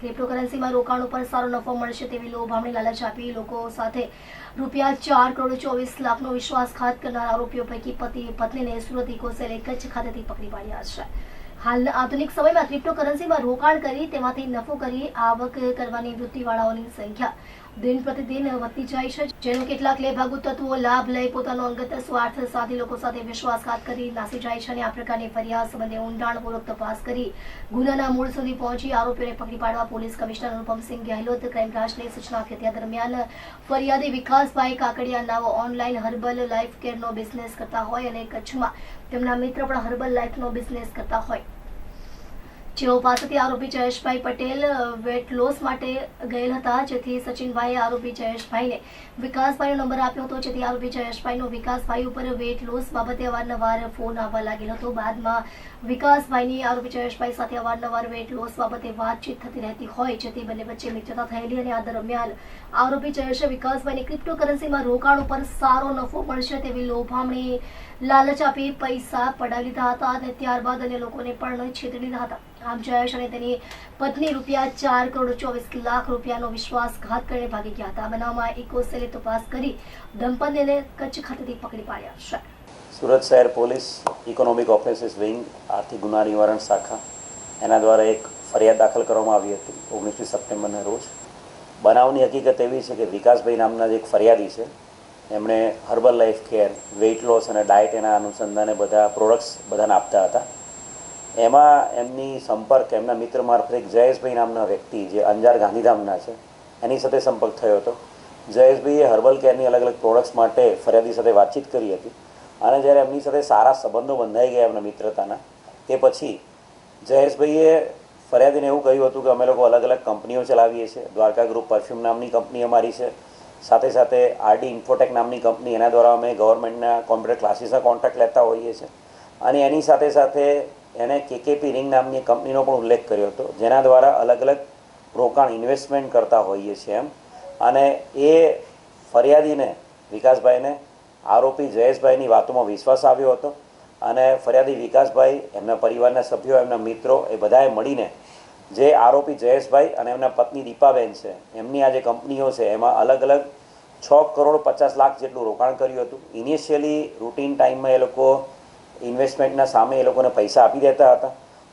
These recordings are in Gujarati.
ક્રિપ્ટોકરન્સીમાં રોકાણ ઉપર સારો નફો મળશે તેવી લોભામણી લાલચ આપી લોકો સાથે રૂપિયા ચાર કરોડ ચોવીસ લાખનો વિશ્વાસઘાત કરનાર આરોપીઓ પૈકી પતિ પત્નીને સુરત ઇકોસેલે કચ્છ ખાતેથી પકડી પાડ્યા છે. હાલના આધુનિક સમયમાં ક્રિપ્ટોકરન્સીમાં રોકાણ કરી તેમાંથી નફો કરી આવક કરવાની વૃત્તિવાળાઓની સંખ્યા દિન પ્રતિદિન વધતી જાય છે. જેનો કેટલાક લેભાગુ તત્વો લાભ લઈ પોતાનો અંગત સ્વાર્થ સાધી લોકો સાથે વિશ્વાસઘાત કરી નાસી જાય છે અને આ પ્રકારની ફરિયાદ સંબંધે ઊંડાણપૂર્વક તપાસ કરી ગુનાના મૂળ સુધી પહોંચી આરોપીઓને પકડી પાડવા પોલીસ કમિશનર અનુપમસિંહ ગેહલોત ક્રાઇમબ્રાન્ચને સૂચના આપી દરમિયાન ફરિયાદી વિકાસભાઈ કાકડિયા નાવો ઓનલાઈન હર્બલ લાઈફ કેરનો બિઝનેસ કરતા હોય અને કચ્છમાં તેમના મિત્ર પણ હર્બલ લાઈફનો બિઝનેસ કરતા હોય. જેઓ પાસેથી આરોપી જયેશભાઈ પટેલ વેટ લોસ માટે ગયેલ હતા, જેથી સચિનભાઈએ આરોપી જયેશભાઈને વિકાસભાઈનો નંબર આપ્યો હતો. જેથી આરોપી જયેશભાઈનો વિકાસભાઈ ઉપર વેટ લોસ બાબતે અવારનવાર ફોન આવવા લાગેલો હતો. બાદમાં વિકાસભાઈની આરોપી જયેશભાઈ સાથે અવારનવાર વેટ લોસ બાબતે વાતચીત થતી રહેતી હોય, જેથી બંને વચ્ચે મિત્રતા થયેલી અને આ દરમિયાન આરોપી જયેશે વિકાસભાઈને ક્રિપ્ટોકરન્સીમાં રોકાણ ઉપર સારો નફો મળશે તેવી લોભામણી લાલચ આપી પૈસા પડાવી લીધા હતા અને ત્યારબાદ અન્ય લોકોને પણ છેતરી લીધા હતા. આમ જયેશ અને તેની પત્ની રૂપિયા ચાર કરોડ ચોવીસ લાખ રૂપિયાનો વિશ્વાસઘાત કરીને ભાગી ગયા હતા. બનાવમાં ઇકોસેલે તપાસ કરી દંપતીને કચ્છ ખાતેથી પકડી પાડ્યા છે. સુરત શહેર પોલીસ ઇકોનોમિક ઓફિસિસ વિંગ આર્થિક ગુના નિવારણ શાખા, એના દ્વારા એક ફરિયાદ દાખલ કરવામાં આવી હતી ઓગણીસમી સપ્ટેમ્બરના રોજ. બનાવની હકીકત એવી છે કે વિકાસભાઈ નામના જે એક ફરિયાદી છે. એમણે herbal life care, weight loss અને ડાયટ એના અનુસંધાને બધા પ્રોડક્ટ્સ બધાને આપતા હતા. એમાં એમની સંપર્ક, એમના મિત્ર મારફતે એક જયેશભાઈ નામના વ્યક્તિ જે અંજાર ગાંધીધામના છે, એની સાથે સંપર્ક થયો હતો. જયેશભાઈએ હર્બલ કેરની અલગ અલગ પ્રોડક્ટ્સ માટે ફરિયાદી સાથે વાતચીત કરી હતી અને જ્યારે એમની સાથે સારા સંબંધો બંધાઈ ગયા એમના મિત્રતાના, તે પછી જયેશભાઈએ ફરિયાદીને એવું કહ્યું હતું કે અમે લોકો અલગ અલગ કંપનીઓ ચલાવીએ છીએ, દ્વારકા ગ્રુપ પરફ્યુમ નામની કંપની અમારી છે, સાથે સાથે આરડી ઇન્ફોટેક નામની કંપની, એના દ્વારા અમે ગવર્મેન્ટના કોમ્પ્યુટર ક્લાસીસના કોન્ટ્રાક્ટ લેતા હોઈએ છીએ. અને એની સાથે સાથે એણે કેકેપી રિંગ નામની કંપનીનો પણ ઉલ્લેખ કર્યો હતો, જેના દ્વારા અલગ અલગ રોકાણ ઇન્વેસ્ટમેન્ટ કરતા હોઈએ છીએ એમ. અને એ ફરિયાદીને, વિકાસભાઈને, આરોપી જયેશભાઈની વાતોમાં વિશ્વાસ આવ્યો હતો અને ફરિયાદી વિકાસભાઈ, એમના પરિવારના સભ્યો, એમના મિત્રો, એ બધાએ મળીને જે આરોપી જયેશભાઈ અને એમના પત્ની દીપાબેન છે, એમની આ જે કંપનીઓ છે, એમાં અલગ અલગ છ કરોડ પચાસ લાખ જેટલું રોકાણ કર્યું હતું. ઇનિશિયલી રૂટીન ટાઈમમાં એ લોકો ઇન્વેસ્ટમેન્ટના સામે એ લોકોને પૈસા આપી દેતા હતા.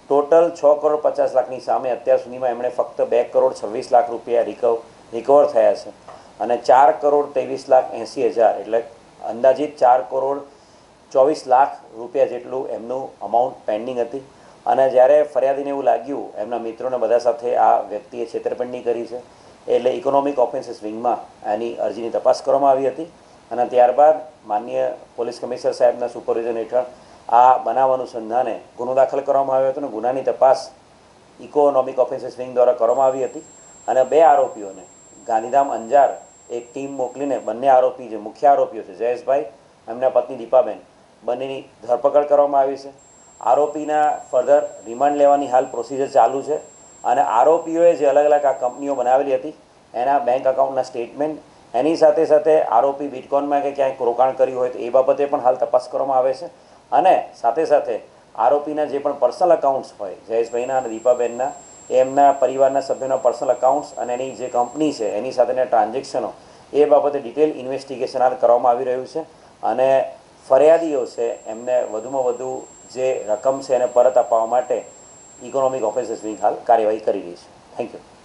ટોટલ છ કરોડ પચાસ લાખની સામે અત્યાર સુધીમાં એમણે ફક્ત બે કરોડ છવ્વીસ લાખ રૂપિયા રિકવ રિકવર થયા છે. અને ચાર કરોડ ત્રેવીસ લાખ એંસી હજાર, એટલે અંદાજિત ચાર કરોડ ચોવીસ લાખ રૂપિયા જેટલું એમનું અમાઉન્ટ પેન્ડિંગ હતી. અને જ્યારે ફરિયાદીને એવું લાગ્યું, એમના મિત્રોને બધા સાથે આ વ્યક્તિએ છેતરપિંડી કરી છે, એટલે ઇકોનોમિક ઓફેન્સીસ વિંગમાં એની અરજીની તપાસ કરવામાં આવી હતી. અને ત્યારબાદ માન્ય પોલીસ કમિશનર સાહેબના સુપરવિઝન હેઠળ આ બનાવ અનુસંધાને ગુનો દાખલ કરવામાં આવ્યો હતો અને ગુનાની તપાસ ઇકોનોમિક ઓફિસર્સ વિંગ દ્વારા કરવામાં આવી હતી અને બે આરોપીઓને ગાંધીધામ અંજાર એક ટીમ મોકલીને બંને આરોપી જે મુખ્ય આરોપીઓ છે જયેશભાઈ, એમના પત્ની દીપાબેન, બંનેની ધરપકડ કરવામાં આવી છે. આરોપીના ફર્ધર રિમાન્ડ લેવાની હાલ પ્રોસિજર ચાલુ છે અને આરોપીઓએ જે અલગ અલગ આ કંપનીઓ બનાવેલી હતી, એના બેંક અકાઉન્ટના સ્ટેટમેન્ટ એની સાથે સાથે આરોપી બિટકોઇનમાં કે ક્યાંક રોકાણ કર્યું હોય તો એ બાબતે પણ હાલ તપાસ કરવામાં આવે છે. અને સાથે સાથે આરોપીના જે પણ પર્સનલ અકાઉન્ટ્સ હોય, જયેશભાઈના અને દીપાબેનના, એમના પરિવારના સભ્યોના પર્સનલ અકાઉન્ટ્સ અને એની જે કંપની છે, એની સાથેના ટ્રાન્ઝેક્શનો એ બાબતે ડિટેલ ઇન્વેસ્ટિગેશન હાલ કરવામાં આવી રહ્યું છે. અને ફરિયાદીઓ છે, એમને વધુમાં વધુ જે રકમ છે એને પરત અપાવવા માટે ઇકોનોમિક ઓફિસર્સ વિંગ હાલ કાર્યવાહી કરી રહી છે. Thank you